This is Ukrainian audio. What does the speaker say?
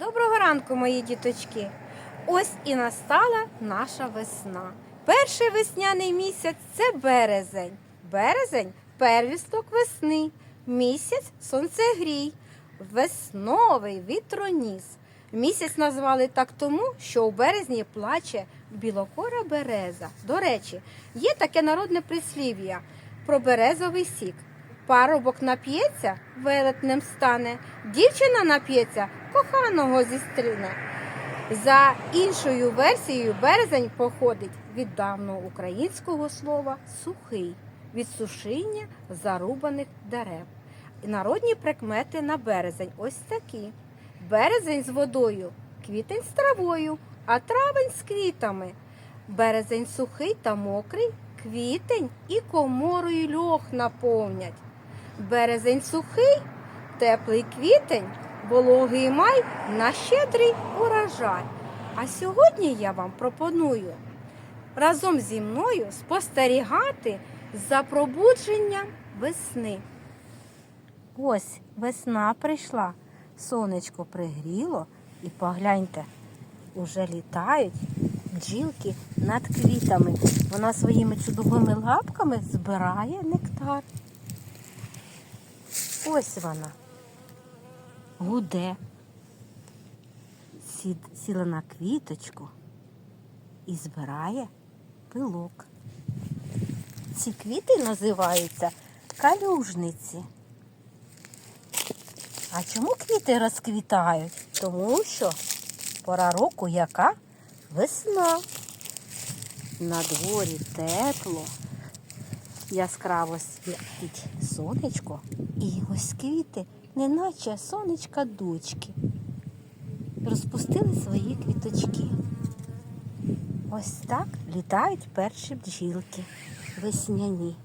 Доброго ранку, мої діточки! Ось і настала наша весна. Перший весняний місяць це березень. Березень первісток весни. Місяць сонцегрій, весновий вітроніс. Місяць назвали так тому, що у березні плаче білокора береза. До речі, є таке народне прислів'я про березовий сік. Парубок нап'ється, велетнем стане, дівчина нап'ється, коханого зістріне. За іншою версією, березень походить від давнього українського слова сухий, від сушіння зарубаних дерев. Народні прикмети на березень ось такі: березень з водою, квітень з травою, а травень з квітами. Березень сухий та мокрий, квітень і коморою льох наповнять. Березень сухий, теплий квітень, вологий май на щедрий урожай. А сьогодні я вам пропоную разом зі мною спостерігати за пробудженням весни. Ось весна прийшла, сонечко пригріло і погляньте, уже літають бджілки над квітами. Вона своїми чудовими лапками збирає нектар. Ось вона. Гуде. Сіла на квіточку і збирає пилок. Ці квіти називаються калюжниці. А чому квіти розквітають? Тому що пора року яка весна. На дворі тепло, яскраво світить сонечко, і ось квіти, неначе сонечка дочки, розпустили свої квіточки. Ось так літають перші бджілки весняні.